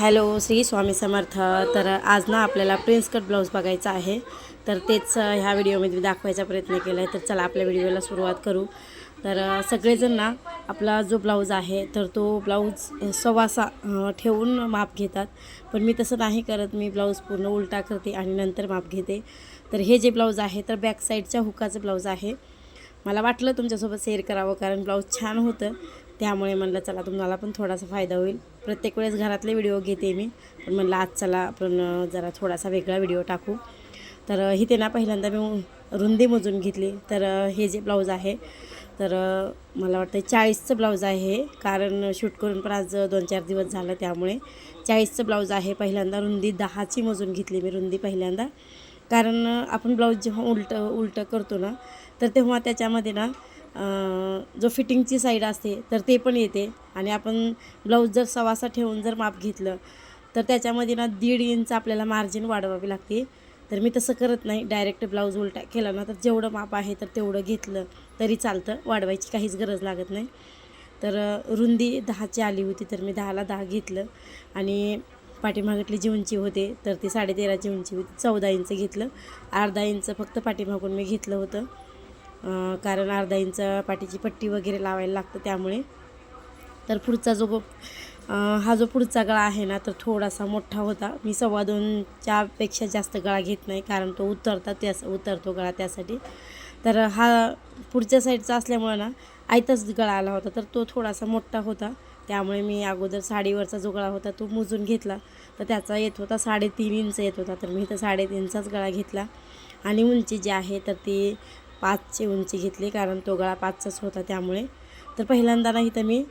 Hello Shri Swami Samarth. तर आज ना आपल्याला प्रिन्स कट ब्लाऊज बघायचा आहे. तर तेच ह्या व्हिडिओमध्ये मी दाखवायचा प्रयत्न केला आहे तर चला आपल्या व्हिडिओला सुरुवात करू. तर सगळेजण ना आपला जो ब्लाऊज आहे तर तो ब्लाऊज सव्वासा ठेवून माप घेतात. पण मी तसं नाही करत. मी ब्लाऊज पूर्ण उलटा करते आणि नंतर माप घेते. तर हे जे ब्लाऊज आहे तर बॅक साईडच्या हुकाचं ब्लाऊज आहे. मला वाटलं तुमच्यासोबत शेअर करावं कारण ब्लाऊज छान होतं. त्यामुळे म्हणलं चला तुम्हाला पण थोडासा फायदा होईल. प्रत्येक वेळेस घरातले व्हिडिओ घेते मी पण म्हणलं आज चला आपण जरा थोडासा वेगळा व्हिडिओ टाकू. तर इथे ना पहिल्यांदा मी रुंदी मोजून घेतली. तर हे जे ब्लाऊज आहे तर मला वाटतं चाळीसचं ब्लाऊज आहे. कारण शूट करून पण आज दोन चार दिवस झालं त्यामुळे चाळीसचं ब्लाऊज आहे. पहिल्यांदा रुंदी दहाची मोजून घेतली मी रुंदी पहिल्यांदा. कारण आपण ब्लाऊज जेव्हा उलटं उलटं करतो ना तर तेव्हा त्याच्यामध्ये ना जो फिटिंगची साईड असते तर ते पण येते. आणि आपण ब्लाऊज जर सवासा ठेवून जर माप घेतलं तर त्याच्यामध्ये ना दीड इंच आपल्याला मार्जिन वाढवावी लागते. तर मी तसं करत नाही. डायरेक्ट ब्लाऊज उलटा केला ना तर जेवढं माप आहे तर तेवढं घेतलं तरी चालतं. वाढवायची काहीच गरज लागत नाही. तर रुंदी दहाची आली होती तर मी दहाला दहा घेतलं. आणि पाठीमागटली जी उंची होते तर ती साडेतेराची उंची होती. चौदा इंच घेतलं. अर्धा इंच फक्त पाठीमागून मी घेतलं होतं. कारण अर्धा इंच पाठीची पट्टी वगैरे लावायला लागतं त्यामुळे. तर पुढचा जो हा जो पुढचा गळा आहे ना तर थोडासा मोठा होता. मी सव्वा दोनच्यापेक्षा जास्त गळा घेत नाही कारण तो उतरता त्यास उतरतो गळा त्यासाठी. तर हा पुढच्या साईडचा असल्यामुळं ना आयताच गळा आला होता. तर तो थोडासा मोठा होता. त्यामुळे मी अगोदर साडीवरचा जो गळा होता तो मोजून घेतला. तर त्याचा येत होता साडेतीन इंच येत होता. तर मी तर साडेतीनचाच गळा घेतला. आणि उंची जी आहे तर ती पाचची उंची घेतली कारण तो गळा पाचचाच होता त्यामुळे. तर पहिल्यांदा ना इथं मी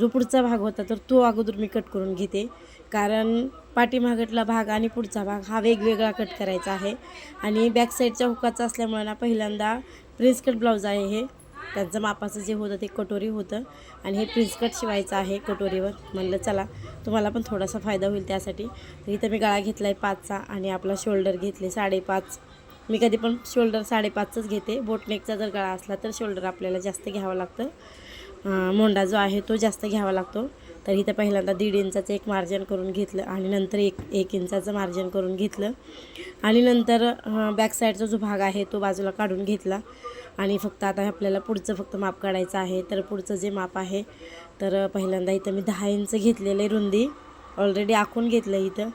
जो पुढचा भाग होता तर तो अगोदर मी कट करून घेते. कारण पाठीमागटला भाग आणि पुढचा भाग हा वेगवेगळा कट करायचा आहे. आणि बॅकसाईडच्या हुकाचा असल्यामुळे ना पहिल्यांदा प्रिन्स कट ब्लाऊज आहे हे. त्यांचं मापाचं जे होतं ते कटोरी होतं. आणि हे प्रिन्स कट शिवायचं आहे कटोरीवर. म्हणलं चला तुम्हाला पण थोडासा फायदा होईल त्यासाठी. तर इथं मी गळा घेतला आहे पाचचा आणि आपला शोल्डर घेतले साडेपाच. मी कधी पण शोल्डर साडेपाचच घेते. बोटनेकचा जर गळा असला तर शोल्डर आपल्याला जास्त घ्यावं लागतं. मोंडा जो आहे तो जास्त घ्यावा लागतो. तर इथं पहिल्यांदा दीड इंचाचं एक मार्जन करून घेतलं आणि नंतर एक एक इंचाचं मार्जन करून घेतलं. आणि नंतर बॅकसाईडचा जो भाग आहे तो बाजूला काढून घेतला. आणि फक्त आता आपल्याला पुढचं फक्त माप काढायचं आहे. तर पुढचं जे माप आहे तर पहिल्यांदा इथं मी दहा इंच घेतलेलं आहे रुंदी. ऑलरेडी आखून घेतलं इथं.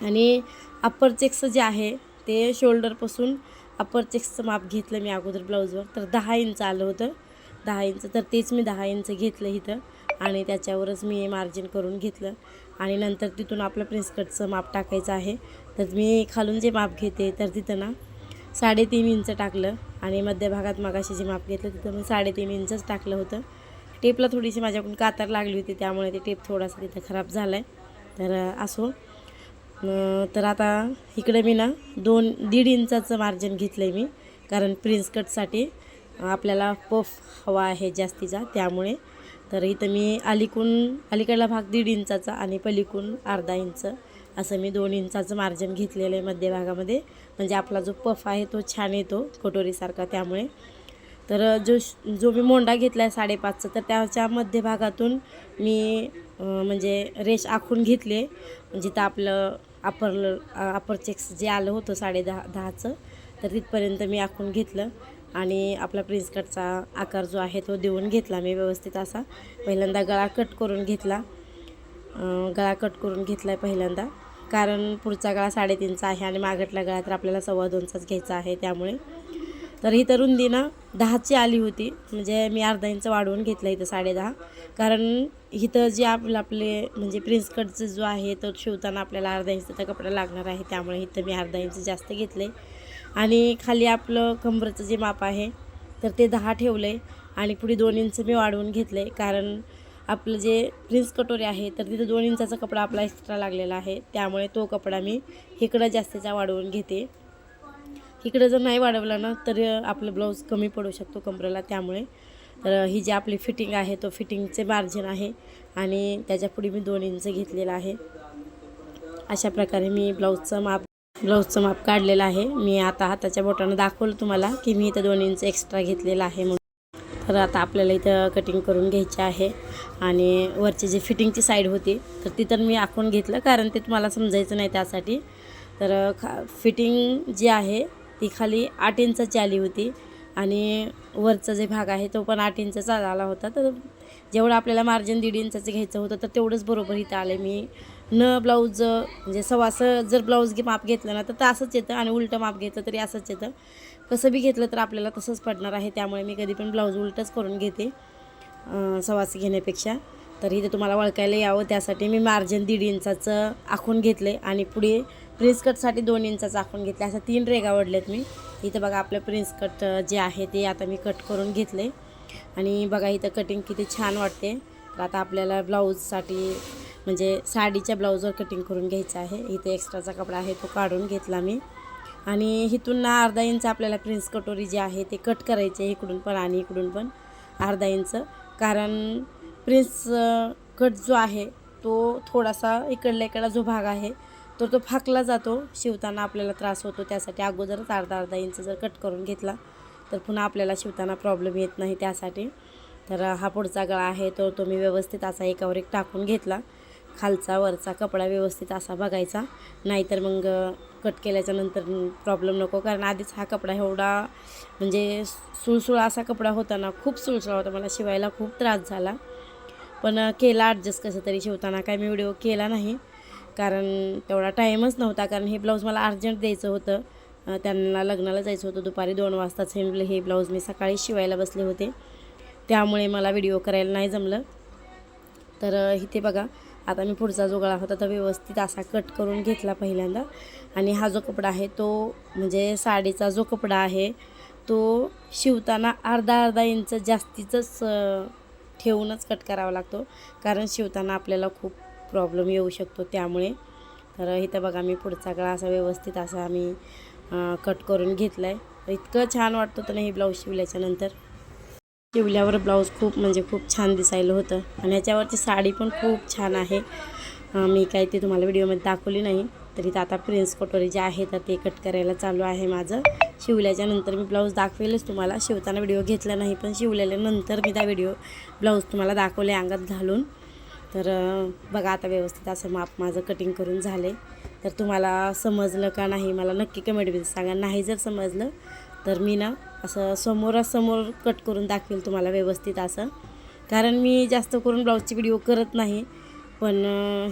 आणि अप्परचेक्स जे आहे ते शोल्डरपासून अप्पर चेक्सचं माप घेतलं मी अगोदर ब्लाऊजवर तर दहा इंच आलं होतं. दहा इंच तर तेच मी दहा इंच घेतलं इथं. आणि त्याच्यावरच मी मार्जिन करून घेतलं. आणि नंतर तिथून आपलं प्रिन्स कटचं माप टाकायचं आहे. तर मी खालून जे माप घेते तर तिथं ना साडेतीन इंच टाकलं. आणि मध्यभागात मगाशी जे माप घेतलं तिथं मी साडेतीन इंचच टाकलं होतं. टेपला थोडीशी माझ्याकडून कातर लागली होती त्यामुळे ते टेप थोडासा तिथं खराब झाला आहे तर असो. तर आता इकडे मी ना दोन दीड इंचाचं मार्जिन घेतलं आहे मी. कारण प्रिन्स कटसाठी आपल्याला पफ हवा आहे जास्तीचा त्यामुळे. तर इथं मी अलीकून अलीकडला भाग दीड इंचाचा आणि पलीकून अर्धा इंच असं मी दोन इंचाचं मार्जिन घेतलेलं आहे मध्यभागामध्ये म्हणजे आपला जो पफ आहे तो छान येतो कटोरीसारखा त्यामुळे. तर जो श- जो मी मोंडा घेतला आहे साडेपाचचा तर त्याच्या मध्यभागातून मी म्हणजे रेश आखून घेतले. म्हणजे जिथं आपलं अपर अपर चेक्स जे आलं होतं साडे दहा दहाचं तर तिथपर्यंत मी आखून घेतलं. आणि आपला प्रिन्स कटचा आकार जो आहे तो देऊन घेतला मी व्यवस्थित असा. पहिल्यांदा गळा कट करून घेतला. गळा कट करून घेतला आहे पहिल्यांदा. कारण पुढचा गळा साडेतीनचा आहे आणि मागटला गळा तर आपल्याला सव्वा दोनचाच घ्यायचा आहे त्यामुळे. तर ही तर रुंदी ना दहाची आली होती. म्हणजे मी अर्धा इंच वाढवून घेतलं इथं साडे दहा. कारण इथं जे आपलं आपले म्हणजे प्रिन्स कटचं जो आहे तो शिवताना आपल्याला अर्धा इंचचा कपडा लागणार आहे त्यामुळे इथं मी अर्धा इंच जास्त घेतले आणि खाली आपलं कंबरचं जे माप आहे तर ते दहा ठेवलं आहे आणि पुढे दोन इंच मी वाढवून घेतलं आहे कारण आपलं जे प्रिन्स कटोरी आहे तर तिथं दोन इंचाचा कपडा आपला एक्स्ट्रा लागलेला आहे. त्यामुळे तो कपडा मी इकडं जास्तीचा वाढवून घेते. इकडं जर नाही वाढवला ना तर आपलं ब्लाऊज कमी पडू शकतो कमरेला. त्यामुळे तर ही जी आपली फिटिंग आहे तो फिटिंगचे मार्जिन आहे आणि त्याच्यापुढे मी दोन इंच घेतलेलं आहे. अशा प्रकारे मी ब्लाऊजचं माप ब्लाऊजचं माप काढलेलं आहे. मी आता हाताच्या बोटानं दाखवलं तुम्हाला की मी इथं दोन इंच एक्स्ट्रा घेतलेलं आहे म्हणून. तर आता आपल्याला इथं कटिंग करून घ्यायची आहे आणि वरची जी फिटिंगची साईड होती तर ती तर मी आखून घेतलं कारण ते तुम्हाला समजायचं नाही त्यासाठी. तर खा फिटिंग जी आहे ती खाली आठ इंचाची आली होती. आणि वरचा जे भाग आहे तो पण आठ इंचाचा आला होता. तर जेवढं आपल्याला मार्जिन दीड इंचाचं घ्यायचं होतं तर तेवढंच बरोबर इथं आले मी. न ब्लाऊज म्हणजे सव्वासं जर ब्लाऊज घे माप घेतलं ना तर तसंच असंच येतं आणि उलटं माप घेतलं तरी असंच येतं. कसं बी घेतलं तर आपल्याला तसंच पडणार आहे त्यामुळे मी कधी पण ब्लाऊज उलटंच करून घेते सवास घेण्यापेक्षा. तर इथे तुम्हाला वळखायला यावं त्यासाठी मी मार्जिन दीड इंचाचं आखून घेतले आणि पुढे प्रिन्स कटसाठी दोन इंचाचं आखून घेतले. असं तीन रेगा वडलेत मी. इथं बघा आपलं प्रिन्स कट जे आहे ते आता मी कट करून घेतले आणि बघा इथं कटिंग किती छान वाटते. तर आता आपल्याला ब्लाऊजसाठी म्हणजे साडीच्या ब्लाऊजवर कटिंग करून घ्यायचं आहे. इथे एक्स्ट्राचा कपडा आहे तो काढून घेतला मी. आणि इथून ना अर्धा इंच आपल्याला प्रिन्स कटोरी जे आहे ते कट करायचे इकडून पण आणि इकडून पण अर्धा इंच. कारण प्रिन्स कट जो आहे तो थोडासा इकडल्या इकडला जो भाग आहे तर तो फाकला जातो शिवताना आपल्याला त्रास होतो त्यासाठी अगोदरच अर्धा अर्धा इंच जर कट करून घेतला तर पुन्हा आपल्याला शिवताना प्रॉब्लेम येत नाही त्यासाठी. तर हा पुढचा गळा आहे तो तो मी व्यवस्थित असा एकावर एक टाकून घेतला. खालचा वरचा कपडा व्यवस्थित असा बघायचा. नाहीतर मग कट केल्याच्यानंतर प्रॉब्लेम नको. कारण आधीच हा कपडा एवढा म्हणजे सुळसुळा असा कपडा होता ना खूप सुळसुळा होता. मला शिवायला खूप त्रास झाला. पण केला ॲडजस्ट कसं तरी शिवताना. काय मी व्हिडिओ केला नाही. कारण तेवढा टाईमच नव्हता कारण हे ब्लाऊज मला अर्जंट द्यायचं होतं. त्यांना लग्नाला जायचं होतं दुपारी दोन वाजताच हे हे ब्लाऊज मी सकाळी शिवायला बसले होते. त्यामुळे मला व्हिडिओ करायला नाही जमलं. तर इथे बघा आता मी पुढचा जो गळा होता तो व्यवस्थित असा कट करून घेतला पहिल्यांदा. आणि हा जो कपडा आहे तो म्हणजे साडीचा जो कपडा आहे तो शिवताना अर्धा अर्धा इंच जास्तीचंच ठेवूनच कट करावा लागतो. कारण शिवताना आपल्याला खूप प्रॉब्लेम येऊ शकतो त्यामुळे. तर इथं बघा मी पुढचा गळा असा व्यवस्थित असा आम्ही कट करून घेतला आहे इतकं छान वाटतं तर नाही ब्लाऊज शिवल्याच्यानंतर शिवल्यावर ब्लाऊज खूप म्हणजे खूप छान दिसायला होतं. आणि ह्याच्यावरची साडी पण खूप छान आहे. मी काही ते तुम्हाला व्हिडिओमध्ये दाखवली नाही. तरी तर आता प्रिन्स कटोरी जे आहे तर ते कट करायला चालू आहे माझं. शिवल्याच्यानंतर मी ब्लाऊज दाखवेलच तुम्हाला. शिवताना व्हिडिओ घेतला नाही पण शिवलेल्यानंतर मी त्या व्हिडिओ ब्लाऊज तुम्हाला दाखवले अंगात घालून. तर बघा आता व्यवस्थित असं माप माझं कटिंग करून झाले. तर तुम्हाला समजलं का नाही मला नक्की कमेंटमध्ये सांगा. नाही जर समजलं तर मी ना असं समोरासमोर कट करून दाखवेल तुम्हाला व्यवस्थित असं. कारण मी जास्त करून ब्लाऊजची व्हिडिओ करत नाही पण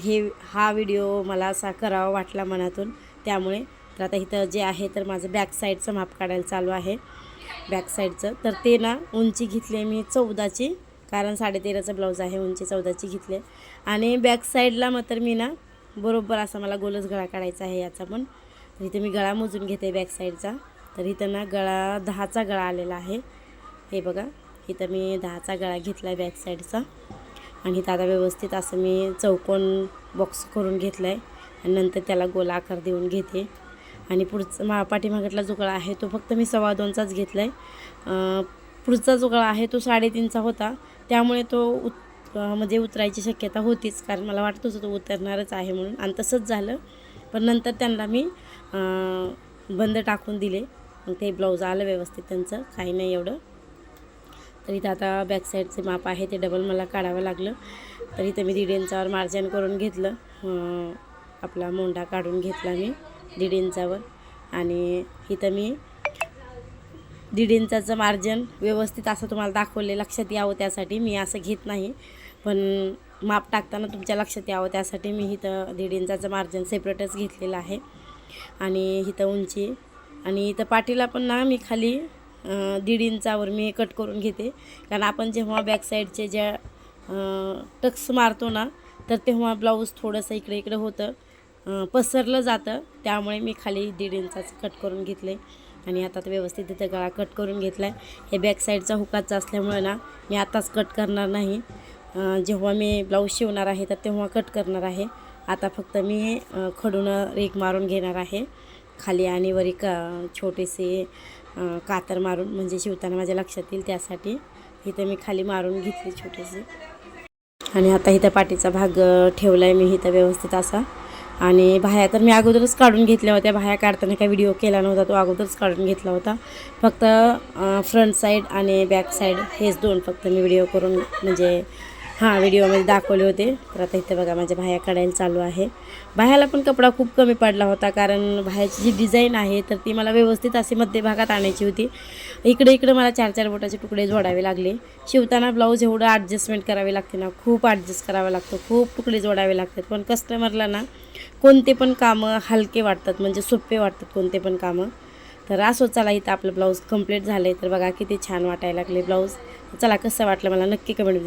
हे हा व्हिडिओ मला असा करावा वाटला मनातून. त्यामुळे तर आता इथं जे आहे तर माझं बॅक साईडचं माप काढायला चालू आहे. बॅक साईडचं तर ते ना उंची घेतली मी चौदाची. कारण साडेतेराचा ब्लाऊज आहे उंची चौदाची घेतली आणि बॅक साईडला मात्र मी ना बरोबर असा मला गोलच गळा काढायचा आहे याचा पण. तर इथे मी गळा मोजून घेते बॅक साईडचा तर इथं ना गळा दहाचा गळा आलेला आहे. हे बघा इथं मी दहाचा गळा घेतला आहे बॅक साईडचा आणि इथं आता व्यवस्थित असं मी चौकोन बॉक्स करून घेतला आहे आणि नंतर त्याला गोल आकार देऊन घेते. आणि पुढचा मा पाठीमागटला जो गळा आहे तो फक्त मी सव्वा दोनचाच घेतला आहे पुढचा जो गळा आहे तो साडेतीनचा होता. त्यामुळे तो उत म्हणजे उतरायची शक्यता होतीच. कारण मला वाटत होतं तो उतरणारच आहे म्हणून. आणि तसंच झालं. पण नंतर त्यांना मी बंद टाकून दिले. मग ते ब्लाऊज आलं व्यवस्थित त्यांचं. काही नाही एवढं. तर इथं आता बॅकसाईडचे माप आहे. ते डबल मला काढावं लागलं. तर इथं मी दीड इंचावर मार्जिन करून घेतलं. आपला मोंडा काढून घेतला मी दीड इंचावर. आणि इथं मी दीड इंचाचं मार्जिन व्यवस्थित असं तुम्हाला दाखवले लक्षात यावं त्यासाठी. मी असं घेत नाही. पण माप टाकताना तुमच्या लक्षात यावं त्यासाठी मी इथं दीड इंचाचं मार्जिन सेपरेटच घेतलेलं आहे. आणि इथं उंची. आणि इथं पाठीला पण ना मी खाली दीड इंचावर मी कट करून घेते. कारण आपण जेव्हा बॅक साईडचे ज्या टक्स मारतो ना तर तेव्हा ब्लाऊज थोडंसं इकडे इकडे होतं. पसरलं जातं. त्यामुळे मी खाली दीड इंचाचं कट करून घेतले आणि आता तर व्यवस्थित तिथं गळा कट करून घेतला आहे हे बॅक साईडचा हुकाचा असल्यामुळे ना मी आताच कट करणार नाही. जेव्हा मी ब्लाऊज शिवणार आहे तर तेव्हा कट करणार आहे. आता फक्त मी खडून रेक मारून घेणार आहे. खाली आणि वरी का छोटेसे कातर मारून म्हणजे शिवताना माझ्या लक्षात येईल त्यासाठी. इथं मी खाली मारून घेतली छोटेसे आणि आता इथं पाठीचा भाग ठेवला आहे मी इथं व्यवस्थित असा. आणि बाह्या तर मी अगोदरच काढून घेतल्या होत्या. बाह्या काढताना काही व्हिडिओ केला नव्हता तो अगोदरच काढून घेतला होता. फक्त फ्रंट साईड आणि बॅक साईड हेच दोन फक्त मी व्हिडिओ करून म्हणजे हां व्हिडिओमध्ये दाखवले होते. तर आता इथे बघा माझ्या बाह्या काढायला चालू आहे. बाह्याला पण कपडा खूप कमी पडला होता कारण बाह्याची जी डिझाईन आहे तर ती मला व्यवस्थित अशी मध्यभागात आणायची होती. इकडे इकडे मला चार चार बोटाचे तुकडे जोडावे लागले. शिवताना ब्लाऊज एवढं ॲडजस्टमेंट करावी लागते ना खूप ॲडजस्ट करावं लागतो खूप तुकडे जोडावे लागतात. पण कस्टमरला ना कोणते पण कामं हलके वाटतात म्हणजे सोपे वाटतात कोणते पण कामं तर असो चला इथं आपलं ब्लाऊज कंप्लीट झालं आहे तर बघा किती छान वाटायला लागले ब्लाऊज. चला कसं वाटलं मला नक्की कमेंट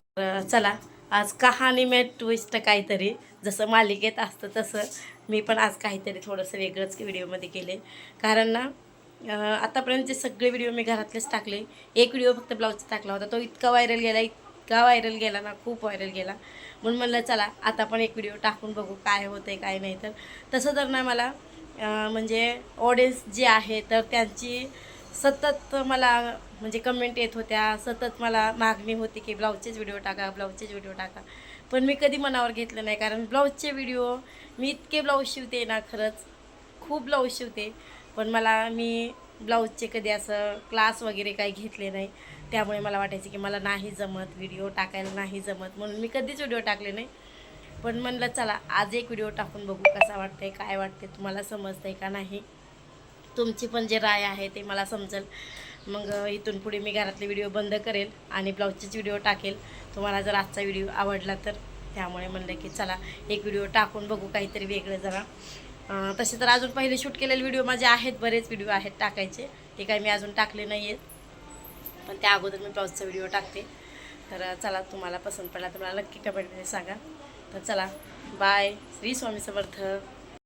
चला आज कहाणी मॅट ट्विस्ट काहीतरी जसं मालिकेत असतं तसं. मी पण आज काहीतरी थोडंसं वेगळंच व्हिडिओमध्ये केले. कारण ना आतापर्यंतचे सगळे व्हिडिओ मी घरातलेच टाकले. एक व्हिडिओ फक्त ब्लाऊजचा टाकला होता तो इतका व्हायरल गेला इतका व्हायरल गेला ना खूप व्हायरल गेला. म्हणून म्हणलं चला आता पण एक व्हिडिओ टाकून बघू काय होतं आहे काय नाही. तर तसं तर ना मला म्हणजे ऑडियन्स जे आहे तर त्यांची सतत मला म्हणजे कमेंट येत होत्या. सतत मला मागणी होती की ब्लाऊजचेच व्हिडिओ टाका ब्लाऊजचेच व्हिडिओ टाका. पण मी कधी मनावर घेतलं नाही कारण ब्लाऊजचे व्हिडिओ मी इतके ब्लाऊज शिवते ना खरंच. खूप ब्लाऊज शिवते. पण मला मी ब्लाऊजचे कधी असं क्लास वगैरे काही घेतले नाही. त्यामुळे मला वाटायचं की मला नाही जमत व्हिडिओ टाकायला नाही जमत. म्हणून मी कधीच व्हिडिओ टाकले नाही. पण म्हणलं चला आज एक व्हिडिओ टाकून बघू कसा वाटतंय काय वाटते तुम्हाला समजतंय का नाही? तुमची पण जे राय आहे ते मला समजेल. मग इथून पुढे मी घरातले व्हिडिओ बंद करेल आणि ब्लाऊजचेच व्हिडिओ टाकेल. तुम्हाला जर आजचा व्हिडिओ आवडला तर. त्यामुळे म्हणलं की चला एक व्हिडिओ टाकून बघू काहीतरी वेगळं जरा. तसे तर अजून पहिले शूट केलेले व्हिडिओ माझे आहेत बरेच व्हिडिओ आहेत टाकायचे. ते काही मी अजून टाकले नाही आहेत पण त्या अगोदर मी ब्लाऊजचा व्हिडिओ टाकते. तर चला तुम्हाला पसंत पडला तर मला नक्की कमेंटमध्ये सांगा. तर चला बाय श्री स्वामी समर्थ.